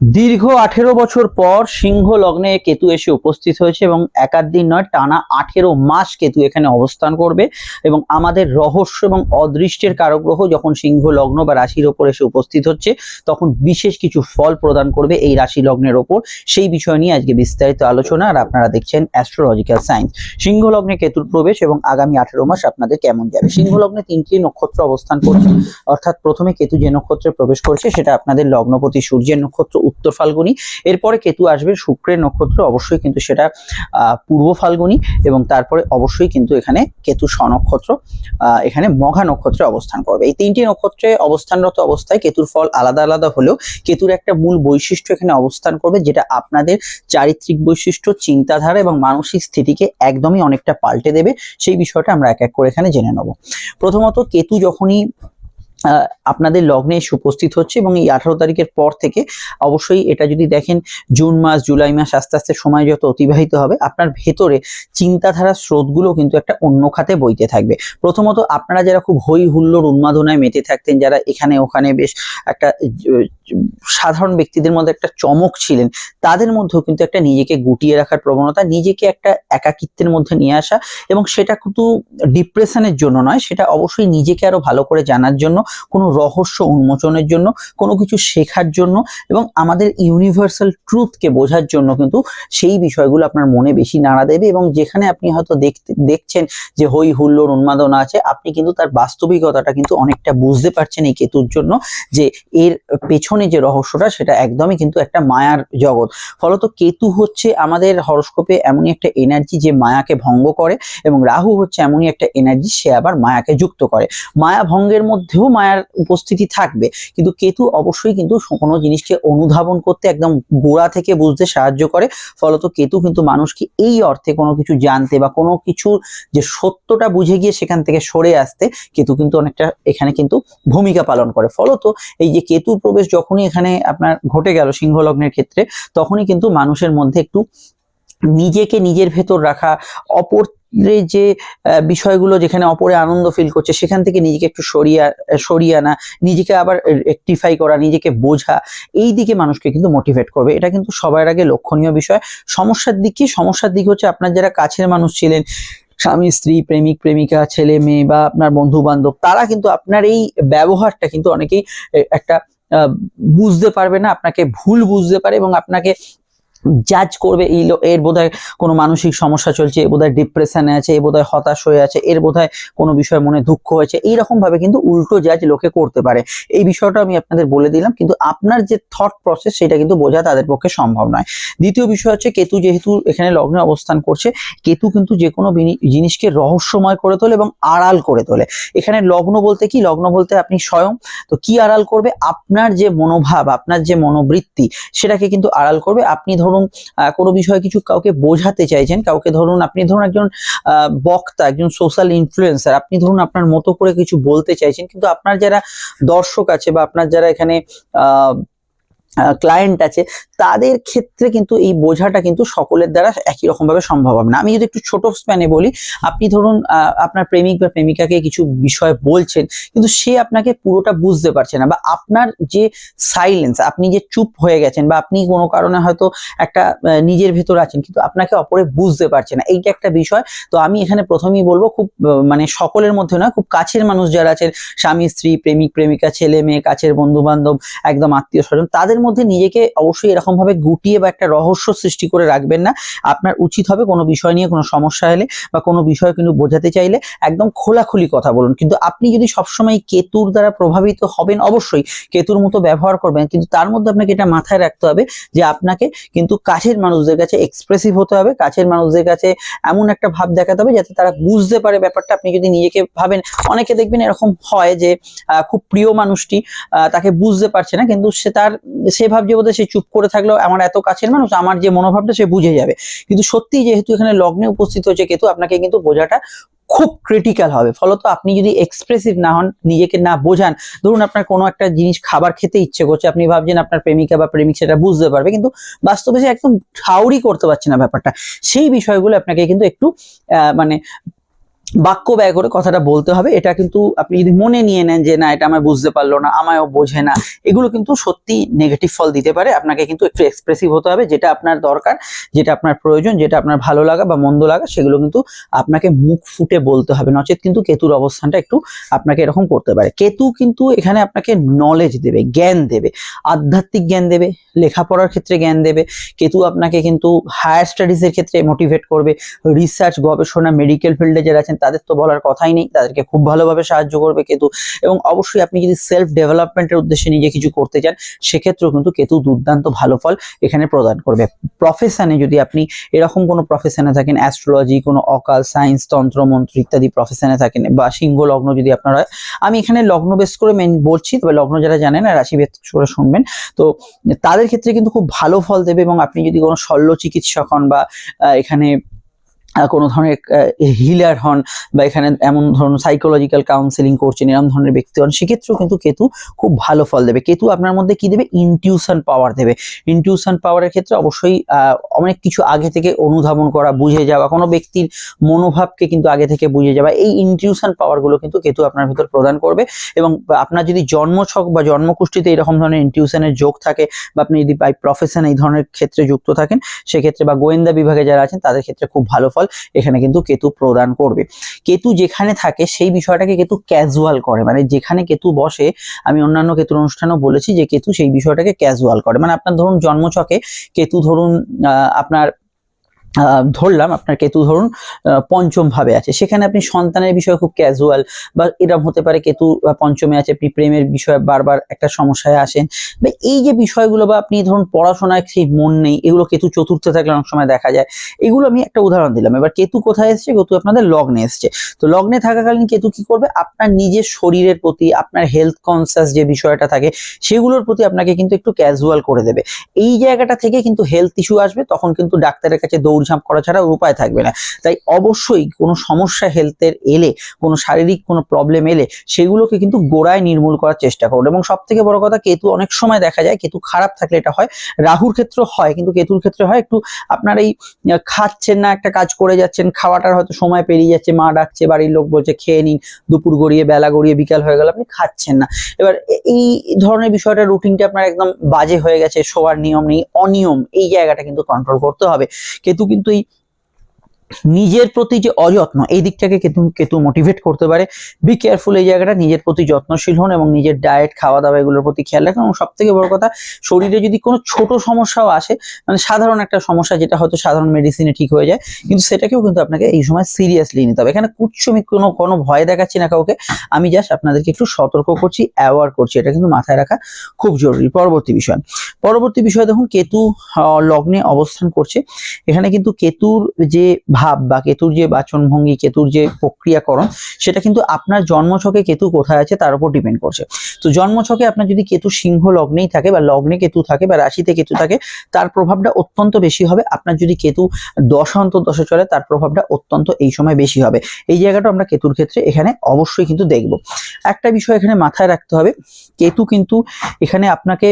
দীর্ঘ আঠেরো বছর পর সিংহ লগ্নে কেতু এসে উপস্থিত হয়েছে এবং একাধ দিন নয়, টানা আঠেরো মাস কেতু এখানে অবস্থান করবে এবং আমাদের রহস্য এবং অদৃষ্টের কারগ্রহ যখন সিংহ লগ্ন বা রাশির ওপর এসে উপস্থিত হচ্ছে, তখন বিশেষ কিছু ফল প্রদান করবে এই রাশি লগ্নের ওপর। সেই বিষয় নিয়ে আজকে বিস্তারিত আলোচনা আর আপনারা দেখছেন অ্যাস্ট্রোলজিক্যাল সায়েন্স সিংহ লগ্নে কেতুর প্রবেশ এবং আগামী আঠেরো মাস আপনাদের কেমন যাবে? সিংহ লগ্নে তিনটি নক্ষত্র অবস্থান করছে। অর্থাৎ প্রথমে কেতু যে নক্ষত্রে প্রবেশ করছে, সেটা আপনাদের লগ্নপতি সূর্যের নক্ষত্র উত্তর ফাল্গুনি। এরপরে কেতু আসবে শুক্রের নক্ষত্র, অবশ্যই কিন্তু সেটা পূর্ব ফাল্গুনি এবং তারপরে অবশ্যই কিন্তু এখানে কেতু স্বনক্ষত্র এখানে মঘা নক্ষত্রে অবস্থান করবে। এই তিনটি নক্ষত্রে অবস্থানরত অবস্থায় কেতুর ফল আলাদা আলাদা হলেও কেতুর একটা মূল বৈশিষ্ট্য এখানে অবস্থান করবে, যেটা আপনাদের চারিত্রিক বৈশিষ্ট্য, চিন্তাধারা এবং মানসিক স্থিতিকে একদমই অনেকটা পাল্টে দেবে। সেই বিষয়টা আমরা এক এক করে এখানে জেনে নেব। প্রথমত কেতু যখনই আপনাদের লগ্নে এসে উপস্থিত হচ্ছে এবং এই আঠারো তারিখের পর থেকে অবশ্যই এটা যদি দেখেন, জুন মাস, জুলাই মাস আস্তে আস্তে সময় যত অতিবাহিত হবে, আপনার ভেতরে চিন্তাধারার স্রোতগুলো কিন্তু একটা অন্য খাতে বইতে থাকবে। প্রথমত আপনারা যারা খুব হই হুল্লোড় উন্মাদনায় মেতে থাকতেন, যারা এখানে ওখানে বেশ একটা সাধারণ ব্যক্তিদের মধ্যে একটা চমক ছিলেন, তাদের মধ্যেও কিন্তু একটা নিজেকে গুটিয়ে রাখার প্রবণতা, নিজেকে একটা একাকিত্বের মধ্যে নিয়ে আসা এবং সেটা কিন্তু ডিপ্রেশনের জন্য নয়, সেটা অবশ্যই নিজেকে আরও ভালো করে জানার জন্য কোনো রহস্য উন্মোচনের জন্য, কোনো কিছু শেখার জন্য এবং আমাদের ইউনিভার্সাল ট্রুথকে বোঝার জন্য কিন্তু সেই বিষয়গুলো আপনার মনে বেশি নাড়া দেবে এবং যেখানে আপনি হয়তো দেখতে, দেখছেন যে হই হুল্লোড় উন্মাদনা আছে, আপনি কিন্তু তার বাস্তবিকতাটা কিন্তু অনেকটা বুঝতে পারছেন এই কেতুর জন্য যে এর পেছনে যে রহস্যটা সেটা একদমই কিন্তু একটা মায়ার জগৎ। ফলত কেতু হচ্ছে আমাদের হরস্কোপে এমনই একটা এনার্জি যে মায়াকে ভঙ্গ করে এবং রাহু হচ্ছে এমনই একটা এনার্জি সে আবার মায়াকে যুক্ত করে। মায়া ভঙ্গের মধ্যেও মায়ার উপস্থিতি থাকবে। কিন্তু কেতু অবশ্যই কিন্তু কোনো জিনিসকে অনুধাবন করতে একদম গোড়া থেকে বুঝতে সাহায্য করে। ফলত কেতু কিন্তু মানুষকে এই অর্থে কোনো কিছু জানতে বা কোনো কিছুর যে সত্যটা বুঝে গিয়ে সেখান থেকে সরে আসতে কেতু কিন্তু অনেকটা এখানে কিন্তু ভূমিকা পালন করে। ফলত এই যে কেতুর প্রবেশ যখনই এখানে আপনার ঘটে গেল সিংহ লগ্নের ক্ষেত্রে, তখনই কিন্তু মানুষের মধ্যে একটু নিজেকে নিজের ভেতর রাখা, অপর যে বিষয়গুলো যেখানে অপরে আনন্দ ফিল করছে, সেখান থেকে নিজেকে একটু সরিয়ে সরিয়ে আনা, নিজেকে আবার রেকটিফাই করা, নিজেকে বোঝা, এই দিকে মানুষকে কিন্তু মোটিভেট করবে। এটা কিন্তু সবার আগে লক্ষণীয় বিষয়। সমস্যার দিক কি? সমস্যার দিক হচ্ছে আপনার যারা কাছের মানুষ ছিলেন, স্বামী, স্ত্রী, প্রেমিক, প্রেমিকা, ছেলে, মেয়ে বা আপনার বন্ধু বান্ধব তারা কিন্তু আপনার এই ব্যবহারটা কিন্তু অনেকেই একটা বুঝতে পারবে না, আপনাকে ভুল বুঝতে পারে এবং আপনাকে জাজ করবে, এই এর বোধহয় কোনো মানসিক সমস্যা চলছে এ বোধহয় ডিপ্রেশনে আছে এ বোধহয় হতাশ হয়ে আছে, এর বোধহয় কোনো বিষয়ে মনে দুঃখ হয়েছে, এইরকম ভাবে কিন্তু উল্টো জাজ লোকে করতে পারে। এই বিষয়টা আমি আপনাদের বলে দিলাম, কিন্তু আপনার যে থট প্রসেস সেটা কিন্তু বোঝা তাদের পক্ষে সম্ভব নয়। দ্বিতীয় বিষয় হচ্ছে কেতু যেহেতু এখানে লগ্নে অবস্থান করছে, কেতু কিন্তু যে কোনো জিনিসকে রহস্যময় করে তোলে এবং আড়াল করে তোলে। এখানে লগ্ন বলতে কি? লগ্ন বলতে আপনি স্বয়ং, তো কি আড়াল করবে? আপনার যে মনোভাব, আপনার যে মনোবৃত্তি, সেটাকে কিন্তু আড়াল করবে। আপনি ধরুন আহ, কোনো বিষয়ে কিছু কাউকে বোঝাতে চাইছেন কাউকে ধরুন আপনি ধরুন একজন বক্তা একজন সোশ্যাল ইনফ্লুয়েন্সার আপনি ধরুন আপনার মতো করে কিছু বলতে চাইছেন কিন্তু আপনার যারা দর্শক আছে বা আপনার যারা এখানে ক্লায়েন্ট আছে, তাদের ক্ষেত্রে কিন্তু এই বোঝাটা কিন্তু সকলের দ্বারা একই রকম ভাবে সম্ভব হবে না। আমি যদি একটু ছোট স্প্যানে বলি, আপনি ধরুন আপনার প্রেমিক বা প্রেমিকাকে কিছু বিষয় বলছেন, কিন্তু সে আপনাকে পুরোটা বুঝতে পারছে না বা আপনার যে সাইলেন্স আপনি যে চুপ হয়ে গেছেন বা আপনি কোনো কারণে হয়তো একটা নিজের ভেতর আছেন, কিন্তু আপনাকে অপরে বুঝতে পারছে না। এইটা একটা বিষয়। তো আমি এখানে প্রথমেই বলব, খুব মানে সকলের মধ্যে নয়, খুব কাছের মানুষ যারা আছেন, স্বামী, স্ত্রী, প্রেমিক, প্রেমিকা, ছেলে, মেয়ে, কাছের বন্ধু বান্ধব একদম আত্মীয় স্বজন তাদের মধ্যে নিজেকে অবশ্যই এরকম ভাবে গুটিয়ে বা একটা রহস্য সৃষ্টি করে রাখবেন না। আপনার উচিত হবে কোনো বিষয় নিয়ে কোনো সমস্যা এলে বা কোনো বিষয় কিন্তু বোঝাতে চাইলে একদম খোলাখুলি কথা বলুন। কিন্তু আপনি যদি সবসময় কেতুর দ্বারা প্রভাবিত হবেন, অবশ্যই কেতুর মতো ব্যবহার করবেন। কিন্তু তার মধ্যে আপনাকে এটা মাথায় রাখতে হবে যে আপনাকে কিন্তু কাছের মানুষদের কাছে এক্সপ্রেসিভ হতে হবে। কাছের মানুষদের কাছে এমন একটা ভাব দেখাতে হবে যাতে তারা বুঝতে পারে ব্যাপারটা। আপনি যদি নিজেকে ভাবেন, অনেকে দেখবেন এরকম হয় যে খুব প্রিয় মানুষটি তাকে বুঝতে পারছে না। কিন্তু সে তার সে ভাবছে বোধহয় সে চুপ করে থাকলেও আমার এত কাছের মানুষ, আমার যে মনোভাবটা সে বুঝে যাবে। কিন্তু সত্যি যেহেতু এখানে লগ্নে উপস্থিত হচ্ছে কেতু, আপনাকে কিন্তু বোঝাটা খুব ক্রিটিক্যাল হবে। ফলত আপনি যদি এক্সপ্রেসিভ না হন, নিজেকে না বোঝান, ধরুন আপনার কোনো একটা জিনিস খাবার খেতে ইচ্ছে করছে, আপনি ভাবছেন আপনার প্রেমিকা বা প্রেমিক সেটা বুঝতে পারবে, কিন্তু বাস্তবে সে একদম ঠাউরি করতে পারছে না ব্যাপারটা। সেই বিষয়গুলো আপনাকে কিন্তু একটু মানে বাক্য ব্যয় করে কথাটা বলতে হবে। এটা কিন্তু আপনি যদি মনে নিয়ে নেন যে, না, এটা আমায় বুঝতে পারল না, আমায়ও বোঝে না। এগুলো কিন্তু সত্যি নেগেটিভ ফল দিতে পারে। আপনাকে কিন্তু একটু এক্সপ্রেসিভ হতে হবে, যেটা আপনার দরকার, যেটা আপনার প্রয়োজন, যেটা আপনার ভালো লাগা বা মন্দ লাগা, সেগুলো কিন্তু আপনাকে মুখ ফুটে বলতে হবে। নচেত কিন্তু কেতুর অবস্থানটা একটু আপনাকে এরকম করতে পারে। কেতু কিন্তু এখানে আপনাকে নলেজ দেবে, জ্ঞান দেবে, আধ্যাত্মিক জ্ঞান দেবে, লেখাপড়ার ক্ষেত্রে জ্ঞান দেবে। কেতু আপনাকে কিন্তু হায়ার স্টাডিজের ক্ষেত্রে মোটিভেট করবে। রিসার্চ গবেষণা মেডিকেল ফিল্ডে যারা আছেন তাদের তো বলার কথাই নেই, তাদেরকে খুব ভালোভাবে সাহায্য করবে কেতু। এবং অবশ্যই আপনি যদি সেলফ ডেভেলপমেন্টের উদ্দেশ্যে নিজে কিছু করতে চান, সেক্ষেত্রেও কিন্তু কেতু দুর্দান্ত ভালো ফল এখানে প্রদান করবে। প্রফেশনে যদি আপনি এরকম কোনো প্রফেশনে থাকেন অ্যাস্ট্রোলজি কোনো অকাল সায়েন্স তন্ত্র, মন্ত্র ইত্যাদি প্রফেশনে থাকেন, বা সিংহ লগ্ন যদি আপনার হয়, আমি এখানে লগ্ন বেশ করে মেন বলছি, তবে লগ্ন যারা জানেন না রাশি বেস করে শুনবেন। তো তাদের ক্ষেত্রে কিন্তু খুব ভালো ফল দেবে এবং আপনি যদি কোনো শল্য চিকিৎসক হন বা এখানে কোনো ধরনের হিলার হন বা এখানে এমন ধরনের সাইকোলজিক্যাল কাউন্সেলিং করছেন এরকম ধরনের ব্যক্তি হন, সেক্ষেত্রেও কিন্তু কেতু খুব ভালো ফল দেবে। কেতু আপনার মধ্যে কি দেবে? ইনটিউশন পাওয়ার দেবে। ইনটিউশন পাওয়ারের ক্ষেত্রে অবশ্যই অনেক কিছু আগে থেকে অনুধাবন করা, বুঝে যাওয়া, কোনো ব্যক্তির মনোভাবকে কিন্তু আগে থেকে বুঝে যাওয়া, এই ইনটিউশন পাওয়ারগুলো কিন্তু কেতু আপনার ভিতর প্রদান করবে। এবং আপনার যদি জন্মছক বা জন্মকুষ্ঠিতে এরকম ধরনের ইনটিউশনের যোগ থাকে বা আপনি যদি বাই প্রফেশন এই ধরনের ক্ষেত্রে যুক্ত থাকেন, সেক্ষেত্রে বা গোয়েন্দা বিভাগে যারা আছেন, তাদের ক্ষেত্রে খুব ভালো ফল এখানে কিন্তু কেতু প্রদান করবে। কেতু যেখানে থাকে সেই বিষয়টাকে কেতু ক্যাজুয়াল করে। মানে যেখানে কেতু বসে, আমি অন্যান্য কেতুর অনুষ্ঠানেও বলেছি যে কেতু সেই বিষয়টাকে ক্যাজুয়াল করে। মানে আপনার ধরুন জন্মচকে কেতু ধরুন আপনার ধরলাম আপনার কেতু ধরুন পঞ্চম ভাবে আছে। সেখানে আপনি সন্তানের বিষয়ে খুব ক্যাজুয়াল বা এরকম হতে পারে কেতু পঞ্চমে আছে, আপনি প্রেমের বিষয়ে বারবার একটা সমস্যায় আসেন। বা এই যে বিষয়গুলো বা আপনি ধরুন পড়াশোনায় সেই মন নেই, এগুলো কেতু চতুর্থে থাকলে অনেক সময় দেখা যায়। এগুলো আমি একটা উদাহরণ দিলাম। এবার কেতু কোথায় এসছে? কেতু আপনাদের লগ্নে এসছে। তো লগ্নে থাকাকালীন কেতু কি করবে? আপনার নিজের শরীরের প্রতি, আপনার হেলথ কনসিয়াস যে বিষয়টা থাকে, সেগুলোর প্রতি আপনাকে কিন্তু একটু ক্যাজুয়াল করে দেবে। এই জায়গাটা থেকে কিন্তু হেলথ ইস্যু আসবে, তখন কিন্তু ডাক্তারের কাছে দৌড়ঝাঁপ করা ছাড়া উপায় থাকবে না। তাই অবশ্যই কোনো সমস্যা হেলথের এলে, কোনো শারীরিক কোনো প্রবলেম এলে সেগুলোকে কিন্তু গোড়ায় নির্মূল করার চেষ্টা করুন। এবং সব থেকে বড় কথা, কেতু অনেক সময় দেখা যায়, কেতু খারাপ থাকলে এটা হয়, রাহুর ক্ষেত্রে হয়, কিন্তু কেতুর ক্ষেত্রে হয় একটু আপনার এই খাচ্ছেন না, একটা কাজ করে যাচ্ছেন, খাওয়াটার হয়তো সময় পেরিয়ে যাচ্ছে, মা ডাকছে, বাড়ির লোক বলছে, খেয়ে নিন, দুপুর গড়িয়ে, বেলা গড়িয়ে, বিকাল হয়ে গেল, আপনি খাচ্ছেন না। এবার এই ধরনের বিষয়টা রুটিনটা আপনার একদম বাজে হয়ে গেছে, শোয়ার নিয়ম নেই, অনিয়ম, এই জায়গাটা কিন্তু কন্ট্রোল করতে হবে। কেতু কিন্তু এই নিজের প্রতি যে অযত্ন, এই দিকটাকে কেতু কেতু মোটিভেট করতে পারে। বি কেয়ারফুল এই জায়গাটা, নিজের প্রতি যত্নশীল হন এবং নিজের ডায়েট খাওয়া দাওয়া এগুলোর প্রতি খেয়াল রাখুন। এবং সব থেকে বড় কথা, শরীরে যদি কোনো ছোট সমস্যাও আসে মানে সাধারণ একটা সমস্যা যেটা হয়তো সাধারণ মেডিসিনে ঠিক হয়ে যায়, কিন্তু সেটাকেও কিন্তু আপনাকে এই সময় সিরিয়াসলি নিতে হবে। এখানে কুচ্ছমি কোনো কোনো ভয় দেখাচ্ছি না কাউকে। আমি জাস্ট আপনাদেরকে একটু সতর্ক করছি অ্যাওয়ার করছি। এটা কিন্তু মাথায় রাখা খুব জরুরি। পরবর্তী বিষয়। পরবর্তী বিষয়, দেখুন, কেতু লগ্নে অবস্থান করছে। এখানে কিন্তু কেতুর যে ভাব বা কেতুর যে বাচনভঙ্গি, কেতুর যে প্রক্রিয়াকরণ, সেটা কিন্তু আপনার জন্মছকে কেতু কোথায় আছে তার উপর ডিপেন্ড করছে। তো জন্মছকে আপনার যদি কেতু সিংহ লগ্নেই থাকে বা লগ্নে কেতু থাকে বা রাশিতে কেতু থাকে, তার প্রভাবটা অত্যন্ত বেশি হবে। আপনার যদি কেতু দশা অন্তর্দশা চলে, তার প্রভাবটা অত্যন্ত এই সময় বেশি হবে। এই জায়গাটা আমরা কেতুর ক্ষেত্রে এখানে অবশ্যই কিন্তু দেখব। একটা বিষয় এখানে মাথায় রাখতে হবে, কেতু কিন্তু এখানে আপনাকে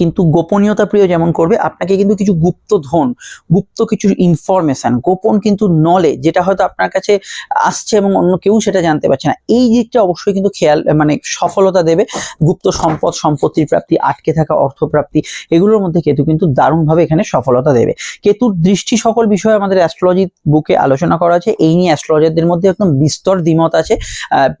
কিন্তু গোপনীয়তা প্রিয় যেমন করবে, আপনাকে কিন্তু কিছু গুপ্ত ধন, গুপ্ত কিছু ইনফরমেশন গোপন কিন্তু নলেজ যেটা হয়তো আপনার কাছে আসছে এবং অন্য কেউ সেটা জানতে পারছে না। এই দিকটা অবশ্যই কিন্তু খেয়াল মানে সফলতা দেবে। গুপ্ত সম্পদ, সম্পত্তির প্রাপ্তি, আটকে থাকা অর্থপ্রাপ্তি, এগুলোর মধ্যে কেতু কিন্তু দারুণভাবে এখানে সফলতা দেবে। কেতুর দৃষ্টি সকল বিষয়ে আমাদের অ্যাস্ট্রোলজি বুকে আলোচনা করা আছে। এই নিয়ে অ্যাস্ট্রোলজারদের মধ্যে একদম বিস্তর দ্বিমত আছে।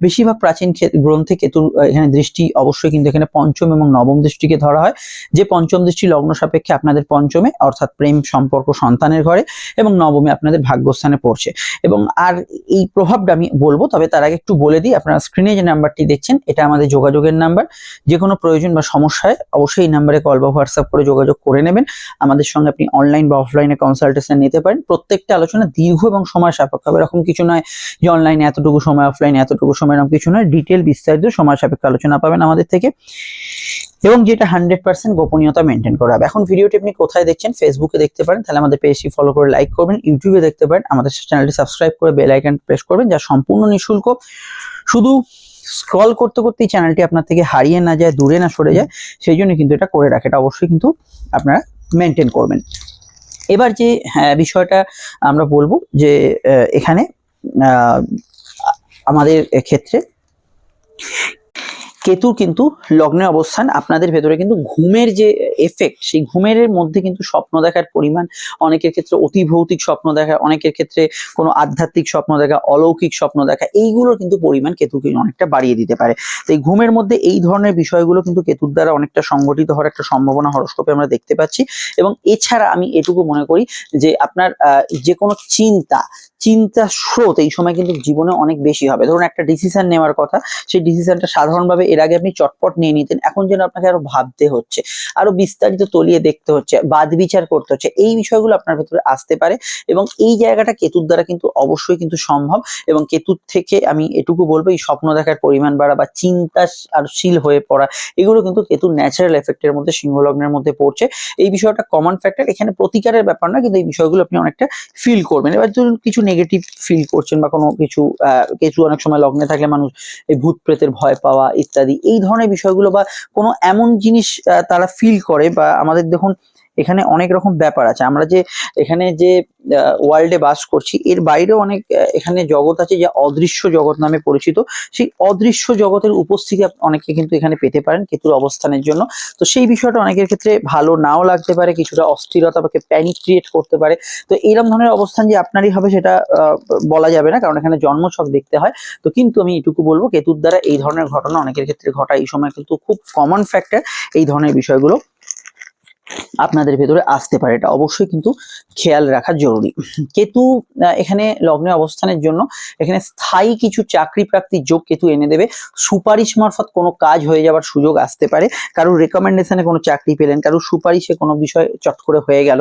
বেশিরভাগ প্রাচীন গ্রন্থে কেতুর এখানে দৃষ্টি অবশ্যই কিন্তু এখানে পঞ্চম এবং নবম দৃষ্টিকে ধরা হয়। যে পঞ্চম দৃষ্টি লগ্ন সাপেক্ষে আপনাদের পঞ্চমে, অর্থাৎ প্রেম সম্পর্ক সন্তানের ঘরে এবং নবমে আপনাদের ভাগ্যস্থানে পড়ছে। এবং আর এই প্রভাবটা আমি বলব, তবে তার আগে একটু বলে দিই, আপনারা স্ক্রিনে যে নাম্বারটি দেখছেন, এটা আমাদের যোগাযোগের নাম্বার যে কোনো প্রয়োজন বা সমস্যায় অবশ্যই এই নাম্বারে কল বা হোয়াটসঅ্যাপ করে যোগাযোগ করে নেবেন। আমাদের সঙ্গে আপনি অনলাইন বা অফলাইনে কনসালটেশন নিতে পারেন। প্রত্যেকটা আলোচনা দীর্ঘ এবং সময় সাপেক্ষ হবে এরকম কিছু নয় যে অনলাইনে এতটুকু সময় অফলাইনে এতটুকু সময়, এরকম কিছু নয়। ডিটেল বিস্তারিত, সময় সাপেক্ষ আলোচনা পাবেন আমাদের থেকে। এবং যেটা হান্ড্রেড পার্সেন্ট গোপনীয়তা মেনটেন করা হবে। এখন ভিডিওটি আপনি কোথায় দেখছেন? ফেসবুকে দেখতে পারেন। তাহলে আমাদের পেজটি ফলো করে লাইক করবেন। ইউটিউবে দেখতে পারেন। আমাদের চ্যানেলটি সাবস্ক্রাইব করে বেল আইকন প্রেস করবেন যা সম্পূর্ণ নিঃশুল্ক। শুধু স্ক্রল করতে করতেই চ্যানেলটি আপনার থেকে হারিয়ে না যায় দূরে না সরে যায় সেই জন্য কিন্তু এটা করে রাখে। এটা অবশ্যই কিন্তু আপনারা মেনটেন করবেন। এবার যে হ্যাঁ, বিষয়টা আমরা বলব যে এখানে আমাদের ক্ষেত্রে কেতু কিন্তু লগ্নে অবস্থান, আপনাদের ভেতরে কিন্তু ঘুমের যে এফেক্ট সেই ঘুমের মধ্যে কিন্তু স্বপ্ন দেখার পরিমাণ অনেকের ক্ষেত্রে অতি ভৌতিক স্বপ্ন দেখা, অনেকের ক্ষেত্রে কোনো আধ্যাত্মিক স্বপ্ন দেখা, অলৌকিক স্বপ্ন দেখা, এইগুলোর কিন্তু পরিমাণ কেতুকে অনেকটা বাড়িয়ে দিতে পারে। তো এই ঘুমের মধ্যে এই ধরনের বিষয়গুলো কিন্তু কেতুর দ্বারা অনেকটা সংগঠিত হওয়ার একটা সম্ভাবনা হরস্কোপে আমরা দেখতে পাচ্ছি। এবং এছাড়া আমি এটুকু মনে করি যে আপনার যে কোনো চিন্তা চিন্তা স্রোত এই সময় কিন্তু জীবনে অনেক বেশি হবে। ধরুন একটা ডিসিশন নেওয়ার কথা, সেই ডিসিশনটা সাধারণভাবে এর আগে আপনি চটপট নিয়ে নিতেন, এখন যেন আপনাকে আরও ভাবতে হচ্ছে, আরও বিস্তারিত তলিয়ে দেখতে হচ্ছে বাদ বিচার করতে হচ্ছে, এই বিষয়গুলো আপনার ভেতরে আসতে পারে এবং এই জায়গাটা কেতুর দ্বারা কিন্তু অবশ্যই কিন্তু সম্ভব এবং কেতুর থেকে আমি এটুকু বলব, এই স্বপ্ন দেখার পরিমাণ বাড়া বা চিন্তা আর শীল হয়ে পড়া, এগুলো কিন্তু কেতুর ন্যাচারাল এফেক্টের মধ্যে, সিংহলগ্নের মধ্যে পড়ছে। এই বিষয়টা কমন ফ্যাক্টর এখানে প্রতিকারের ব্যাপার না কিন্তু এই বিষয়গুলো আপনি অনেকটা ফিল করবেন। এবার ধরুন কিছু নেগেটিভ ফিল করছেন বা কোনো কিছু কিছু অনেক সময় লগ্নে থাকলে মানুষ এই ভূত প্রেতের ভয় পাওয়া ইত্যাদি। এই ধরনের বিষয়গুলো বা কোনো এমন জিনিস তারা ফিল করে বা আমাদের দেখুন এখানে অনেক রকম ব্যাপার আছে। আমরা যে এখানে যে ওয়ার্ল্ডে বাস করছি, এর বাইরেও অনেক এখানে জগৎ আছে যা অদৃশ্য জগৎ নামে পরিচিত। সেই অদৃশ্য জগতের উপস্থিতি অনেকে কিন্তু এখানে পেতে পারেন কেতুর অবস্থানের জন্য। তো সেই বিষয়টা অনেকের ক্ষেত্রে ভালো নাও লাগতে পারে, কিছুটা অস্থিরতা বা প্যানিক ক্রিয়েট করতে পারে। তো এইরকম ধরনের অবস্থান যে আপনারই হবে সেটা বলা যাবে না, কারণ এখানে জন্মছক দেখতে হয়। তো কিন্তু আমি এটুকু বলব, কেতুর দ্বারা এই ধরনের ঘটনা অনেকের ক্ষেত্রে ঘটা এই সময় কিন্তু খুব কমন ফ্যাক্টর এই ধরনের বিষয়গুলো। আপনাদের ভেতরে আসতে পারে। এটা অবশ্যই কিন্তু খেয়াল রাখা জরুরি। কেতু এখানে লগ্নে অবস্থানের জন্য এখানে স্থায়ী কিছু চাকরি প্রাপ্তির যোগ কেতু এনে দেবে। সুপারিশ মারফত কোনো কাজ হয়ে যাওয়ার সুযোগ আসতে পারে। কারোর রেকমেন্ডেশনে কোনো চাকরি পেলেন, কারোর সুপারিশে কোনো বিষয় চট করে হয়ে গেল।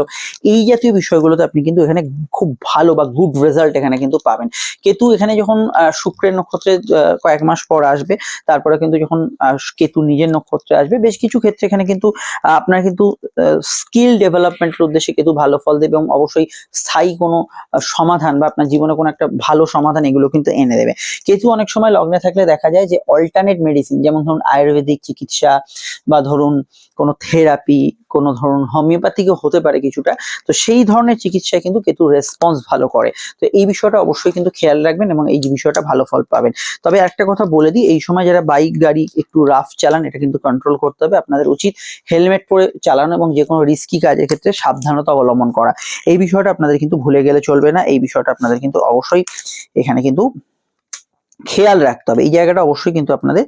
এই জাতীয় বিষয়গুলোতে আপনি কিন্তু এখানে খুব ভালো বা গুড রেজাল্ট এখানে কিন্তু পাবেন। কেতু এখানে যখন শুক্রের নক্ষত্রে কয়েক মাস পর আসবে, তারপরে কিন্তু যখন কেতু নিজের নক্ষত্রে আসবে, বেশ কিছু ক্ষেত্রে এখানে কিন্তু আপনার কিন্তু স্কিল ডেভেলপমেন্টের উদ্দেশ্যে কেতু ভালো ফল দেবে এবং অবশ্যই স্থায়ী কোনো সমাধান বা আপনার জীবনে কোনো একটা ভালো সমাধান এগুলো কিন্তু এনে দেবে। কেতু অনেক সময় লগ্নে থাকলে দেখা যায় যে অল্টারনেট মেডিসিন যেমন ধরুন আয়ুর্বেদিক চিকিৎসা বা ধরুন কোনো থেরাপি কোনো ধরুন হোমিওপ্যাথিকও হতে পারে কিছুটা, তো সেই ধরনের চিকিৎসায় কিন্তু কেতু রেসপন্স ভালো করে। তো এই বিষয়টা অবশ্যই কিন্তু খেয়াল রাখবেন এবং এই বিষয়টা ভালো ফল পাবেন। তবে একটা কথা বলে দিই, এই সময় যারা বাইক গাড়ি একটু রাফ চালান, এটা কিন্তু কন্ট্রোল করতে হবে। আপনাদের উচিত হেলমেট পরে চালানো এবং যে কোনো রিস্কি কাজের ক্ষেত্রে সাবধানতা অবলম্বন করা। এই বিষয়টা আপনাদের কিন্তু ভুলে গেলে চলবে না, এই বিষয়টা আপনাদের কিন্তু অবশ্যই এখানে কিন্তু খেয়াল রাখতে হবে। এই জায়গাটা অবশ্যই কিন্তু আপনাদের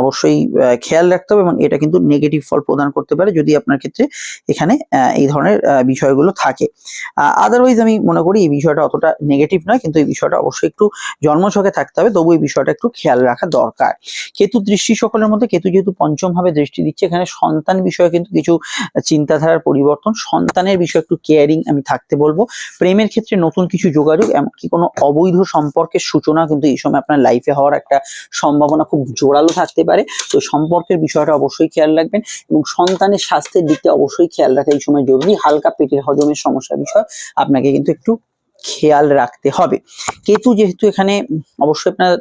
অবশ্যই খেয়াল রাখতে হবে এবং এটা কিন্তু নেগেটিভ ফল প্রদান করতে পারে যদি আপনার ক্ষেত্রে এখানে এই ধরনের বিষয়গুলো থাকে। আদারওয়াইজ আমি মনে করি এই বিষয়টা অতটা নেগেটিভ নয়, কিন্তু এই বিষয়টা অবশ্যই একটু জন্মছকে থাকতে হবে, তবু এই বিষয়টা একটু খেয়াল রাখা দরকার। কেতু দৃষ্টি সকলের মধ্যে, কেতু যেহেতু পঞ্চম ভাবে দৃষ্টি দিচ্ছে, এখানে সন্তান বিষয়ে কিন্তু কিছু চিন্তাধারার পরিবর্তন, সন্তানের বিষয়ে একটু কেয়ারিং আমি থাকতে বলব। প্রেমের ক্ষেত্রে নতুন কিছু যোগাযোগ, এমনকি কোনো অবৈধ সম্পর্কের সূচনা কিন্তু এই সময় আপনার লাইফে হওয়ার একটা সম্ভাবনা খুব জোরালো থাকতে পারে। তো সম্পর্কের বিষয়টা অবশ্যই খেয়াল রাখবেন এবং সন্তানের স্বাস্থ্যের দিকটা অবশ্যই খেয়াল রাখা এই সময় জরুরি। হালকা পেটের হজমের সমস্যার বিষয় আপনাকে কিন্তু একটু খেয়াল রাখতে হবে। কেতু যেহেতু এখানে অবশ্যই আপনার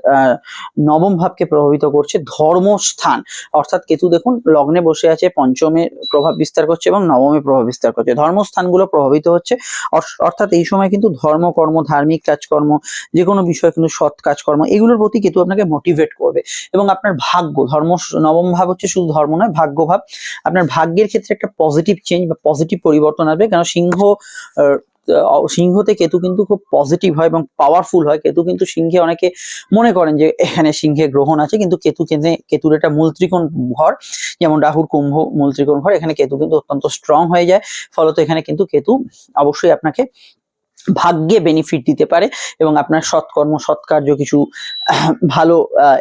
নবম ভাবকে প্রভাবিত করছে, ধর্মস্থান। অর্থাৎ কেতু দেখুন, লগ্নে বসে আছে, পঞ্চমে প্রভাব বিস্তার করছে এবং নবমে প্রভাব বিস্তার করছে। ধর্মস্থানগুলো প্রভাবিত হচ্ছে। অর- অর্থাৎ এই সময় কিন্তু ধর্মকর্ম ধার্মিক কাজকর্ম যে কোনো বিষয় কিন্তু সৎ কাজকর্ম, এগুলোর প্রতি কেতু আপনাকে মোটিভেট করবে। এবং আপনার ভাগ্য, ধর্ম নবম ভাব হচ্ছে শুধু ধর্ম নয়, ভাগ্য ভাব। আপনার ভাগ্যের ক্ষেত্রে একটা পজিটিভ চেঞ্জ বা পজিটিভ পরিবর্তন আসবে। কেন? সিংহ সিংহতে কেতু কিন্তু খুব পজিটিভ হয় এবং পাওয়ারফুল হয়। কেতু কিন্তু সিংহে অনেকে মনে করেন যে, এখানে সিংহে গ্রহণ আছে, কিন্তু কেতু কেন্দ্রে কেতুর একটা মূল ত্রিকোণ ঘর, যেমন রাহুর কুম্ভ মূল ত্রিকোণ ঘর, এখানে কেতু কিন্তু অত্যন্ত স্ট্রং হয়ে যায়। ফলত এখানে কিন্তু কেতু অবশ্যই আপনাকে ভাগ্যে বেনিফিট দিতে পারে এবং আপনার সৎকর্ম সৎকার্য কিছু, ভালো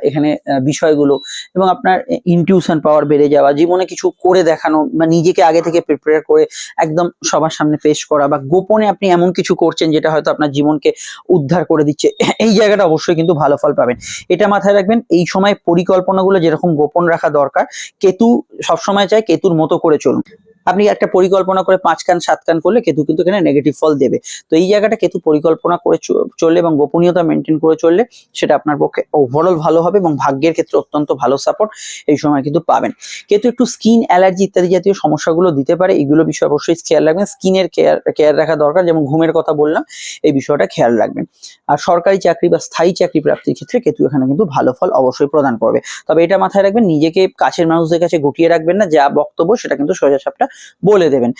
এখানে বিষয়গুলো এবং আপনার ইনটিউশন পাওয়ার বেড়ে যাওয়া, জীবনে কিছু করে দেখানো বা নিজেকে আগে থেকে প্রিপেয়ার করে একদম সবার সামনে পেশ করা বা গোপনে আপনি এমন কিছু করছেন যেটা হয়তো আপনার জীবনকে উদ্ধার করে দিচ্ছে, এই জায়গাটা অবশ্যই কিন্তু ভালো ফল পাবেন। এটা মাথায় রাখবেন, এই সময় পরিকল্পনাগুলো যেরকম গোপন রাখা দরকার, কেতু সবসময় চায় কেতুর মতো করে চলুন। আপনি একটা পরিকল্পনা করে পাঁচ কান, সাত কান করলে কেতু কিন্তু এখানে নেগেটিভ ফল দেবে। তো এই জায়গাটা কেতু পরিকল্পনা করে চললে এবং গোপনীয়তা মেনটেন করে চললে সেটা আপনার পক্ষে ওভারঅল ভালো হবে এবং ভাগ্যের ক্ষেত্রে অত্যন্ত ভালো সাপোর্ট এই সময় কিন্তু পাবেন। কেতু একটু স্কিন অ্যালার্জি ইত্যাদি জাতীয় সমস্যাগুলো দিতে পারে, এগুলো বিষয়ে অবশ্যই খেয়াল রাখবেন। স্কিনের কেয়ার কেয়ার রাখা দরকার, যেমন ঘুমের কথা বললাম, এই বিষয়টা খেয়াল রাখবেন। আর সরকারি চাকরি বা স্থায়ী চাকরি প্রাপ্তির ক্ষেত্রে কেতু এখানে কিন্তু ভালো ফল অবশ্যই প্রদান করবে। তবে এটা মাথায় রাখবেন, নিজেকে কাছের মানুষদের কাছে গুটিয়ে রাখবেন না, যা বক্তব্য সেটা কিন্তু সোজা সাপটা বলে দেবেন।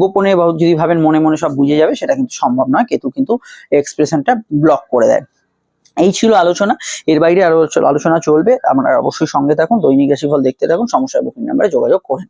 গোপনে বা যদি ভাবেন মনে মনে সব বুঝে যাবে, সেটা কিন্তু সম্ভব নয়। কেতু কিন্তু এক্সপ্রেশনটা ব্লক করে দেয়। এই ছিল আলোচনা। এর বাইরে আরও আলোচনা চলবে। আমরা অবশ্যই সঙ্গে থাকুন, দৈনিক রাশিফল দেখতে থাকুন সমস্যা বুকিং নাম্বারে যোগাযোগ করুন।